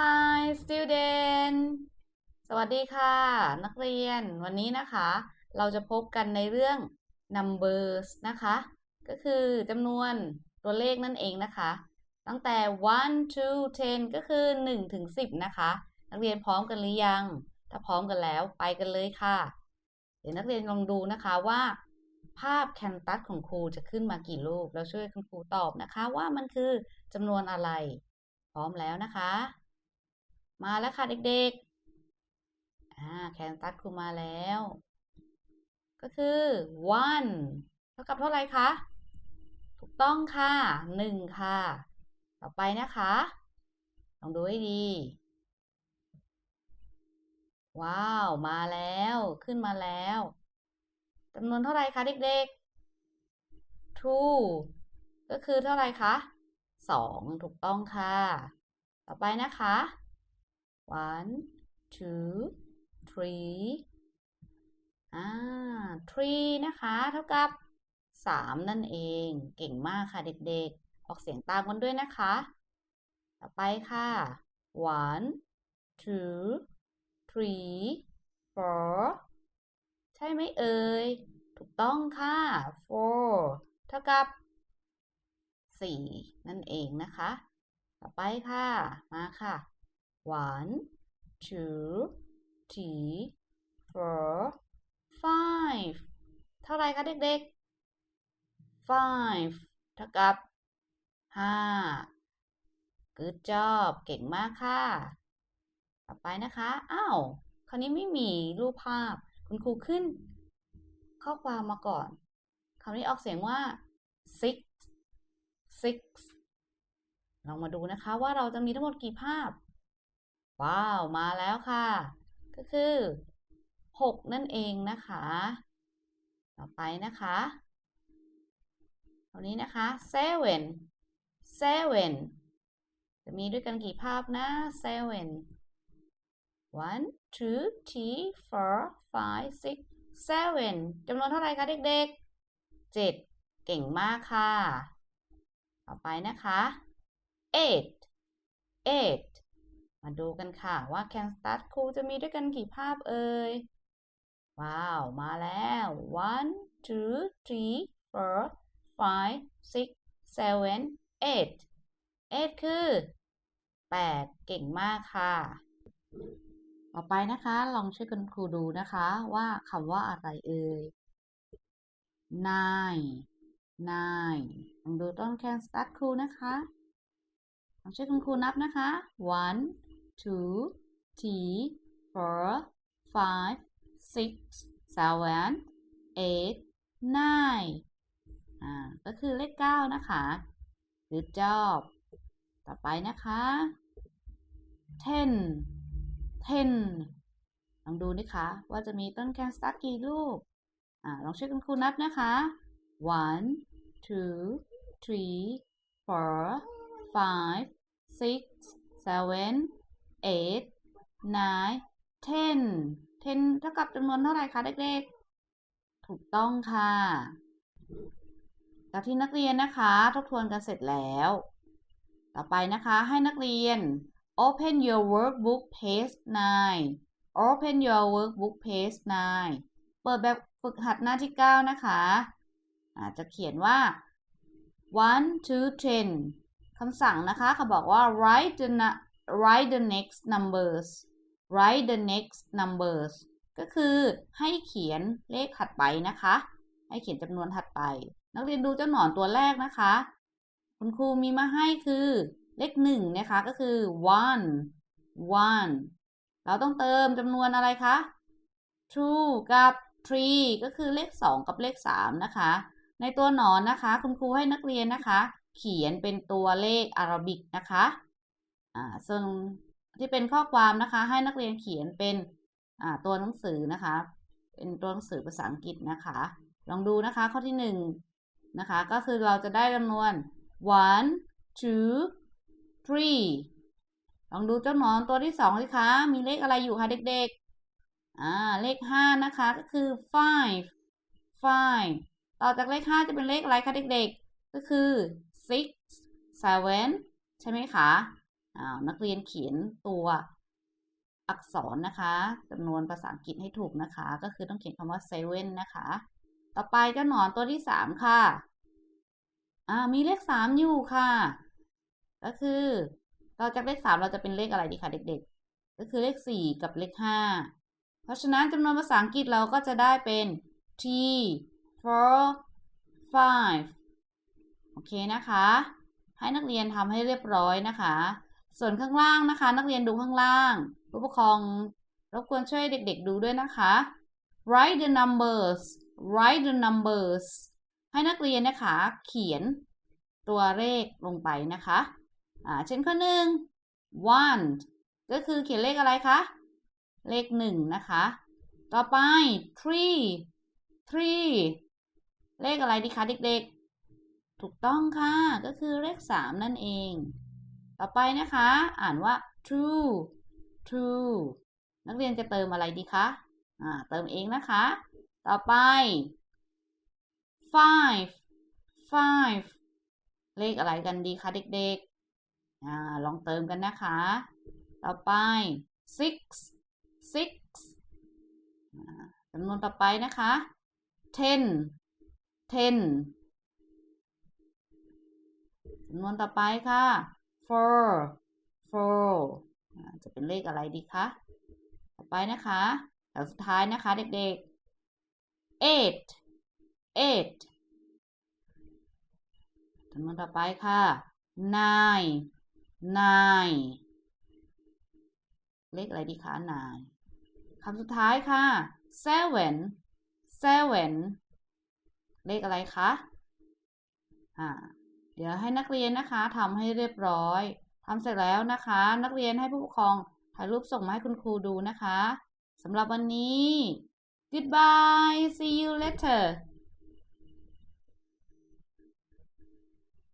Hi student สวัสดีค่ะ นักเรียน วันนี้นะคะ เราจะพบกันในเรื่อง numbers นะคะ ก็คือจำนวนตัวเลขนั่นเองนะคะ ตั้งแต่ one to ten ก็คือ1ถึง10 นะคะ นักเรียนพร้อมกันหรือยัง ถ้าพร้อมกันแล้วไปกันเลยค่ะ เดี๋ยวนักเรียนลองดูนะคะว่า ภาพแคนตัสของครูจะขึ้นมากี่รูปแล้วช่วยคุณครูตอบนะคะว่ามันคือจำนวนอะไร พร้อมแล้วนะคะ มาแล้วค่ะเด็กๆอ่าแคนตัสครูมาแล้ว ก็คือ one เท่ากับเท่าไหร่คะ ถูกต้องค่ะหนึ่งค่ะ ต่อไปนะคะ ลองดูให้ดี ว้าว มาแล้วขึ้นมาแล้วจำนวนเท่าไหร่คะเด็กๆ two ก็คือเท่าไหร่คะสองถูกต้องค่ะ ต่อไปนะคะ one two three อ่า three นะคะ เท่ากับสามนั่นเอง เก่งมากค่ะเด็กๆ ออกเสียงตามกันด้วยนะคะ ต่อไปค่ะ one two three four ใช่ไหมเอ่ย ถูกต้องค่ะ four เท่ากับสี่นั่นเองนะคะ ต่อไปค่ะ มาค่ะ one two three four five เท่าไรคะเด็กๆ five เท่ากับห้า good job เก่งมากค่ะ ต่อไปนะคะ อ้าว คราวนี้ไม่มีรูปภาพ คุณครูขึ้น ข้อความมาก่อนคราวนี้ออกเสียงว่า six six ลองมาดูนะคะว่าเราจะมีทั้งหมดกี่ภาพ ว้าว มาแล้วค่ะ ก็คือ 6 นั่นเองนะคะ ต่อไปนะคะคราวนี้นะคะ seven seven จะมีด้วยกันกี่ภาพนะ seven one two three four five six seven จำนวนเท่าไหร่คะเด็กๆเจ็ดเก่งมากค่ะ ต่อไปนะคะ eight eight มาดูกันค่ะว่า can start ครูจะมีด้วยกันกี่ภาพเอ่ย ว้าว มาแล้ว one two three four five six seven eight eight คือแปดเก่งมากค่ะ ต่อไปนะคะ ลองช่วยกันครูดูนะคะว่าคำว่าอะไรเอ่ย nine nine ลองดูต้น can start ครูนะคะลองช่วยคุณครูนับนะคะ one two three four five six seven eight nine อ่า ก็คือเลขเก้านะคะ good job ต่อไปนะคะ ten ten ลองดูนะคะว่าจะมีต้นแคนสตาร์กี่ลูก อ่า ลองช่วยคุณครูนับนะคะ one two three four five six seven eight nine ten ten เท่ากับจำนวนเท่าไหร่คะเด็กๆ ถูกต้องค่ะจากที่นักเรียนนะคะ ทบทวนกันเสร็จแล้ว ต่อไปนะคะให้นักเรียน open your workbook page 9 open your workbook page 9 เปิดแบบฝึกหัดหน้าที่ 9 นะคะอาจจะเขียนว่า one two, ten คำสั่งนะคะเขาบอกว่า write the write the next numbers write the next numbers ก็คือให้เขียนเลขถัดไปนะคะ ให้เขียนจำนวนถัดไป นักเรียนดูเจ้าหนอนตัวแรกนะคะ คุณครูมีมาให้คือเลขหนึ่งนะคะก็คือ one one เราต้องเติมจำนวนอะไรคะ two กับ three ก็คือเลขสองกับเลขสามนะคะ ในตัวหนอนนะคะ คุณครูให้นักเรียนนะคะ เขียนเป็นตัวเลขอารบิกนะคะ อ่าส่วนที่เป็นข้อความนะคะ ให้นักเรียนเขียนเป็นอ่าตัวหนังสือนะคะ เป็นตัวหนังสือภาษาอังกฤษนะคะ ลองดูนะคะข้อที่หนึ่งนะคะ ก็คือเราจะได้จำนวน one two three ลองดูเจ้าหนอนตัวที่สองสิคะ มีเลขอะไรอยู่คะเด็กๆ อ่า เลขห้านะคะ ก็คือ five five ต่อจากเลขห้าจะเป็นเลขอะไรคะเด็กๆ ก็คือ six seven ใช่ไหมคะ นักเรียนเขียนตัวอักษรนะคะจำนวนภาษาอังกฤษให้ถูกนะคะ ก็คือต้องเขียนคำว่า seven นะคะ ต่อไปเจ้าหนอนตัวที่สามค่ะ อ่า มีเลขสามอยู่ค่ะ ก็คือเราจากเลขสามเราจะเป็นเลขอะไรดีคะเด็กๆ ก็คือเลขสี่กับเลขห้าเพราะฉะนั้นจำนวนภาษาอังกฤษเราก็จะได้เป็น t four five โอเคนะคะ ให้นักเรียนทำให้เรียบร้อยนะคะ ส่วนข้างล่างนะคะ นักเรียนดูข้างล่างผู้ปกครองรบกวนช่วยเด็กๆดูด้วยนะคะ write the numbers write the numbers ให้นักเรียนนะคะ เขียนตัวเลขลงไปนะคะอ่าเช่นข้อหนึ่ง one ก็คือเขียนเลขอะไรคะ เลขหนึ่งนะคะ ต่อไป three three เลขอะไรดีคะเด็กๆ ถูกต้องค่ะ ก็คือเลขสามนั่นเอง ต่อไปนะคะ อ่านว่า two two นักเรียนจะเติมอะไรดีคะ อ่า เติมเองนะคะ ต่อไป five five เลขอะไรกันดีคะเด็กๆ อ่า ลองเติมกันนะคะ ต่อไป six six จำนวนต่อไปนะคะ ten ten จำนวนต่อไปค่ะ four four จะเป็นเลขอะไรดีคะ ต่อไปนะคะแถวสุดท้ายนะคะเด็กๆ eight eight จำนวนต่อไปค่ะ nine nine เลขอะไรดีคะ nine คำสุดท้ายค่ะ seven seven เลขอะไรคะ อ่า เดี๋ยวให้นักเรียนนะคะทำให้เรียบร้อยทำเสร็จแล้วนะคะ นักเรียนให้ผู้ปกครองถ่ายรูปส่งมาให้คุณครูดูนะคะสำหรับวันนี้ goodbye see you later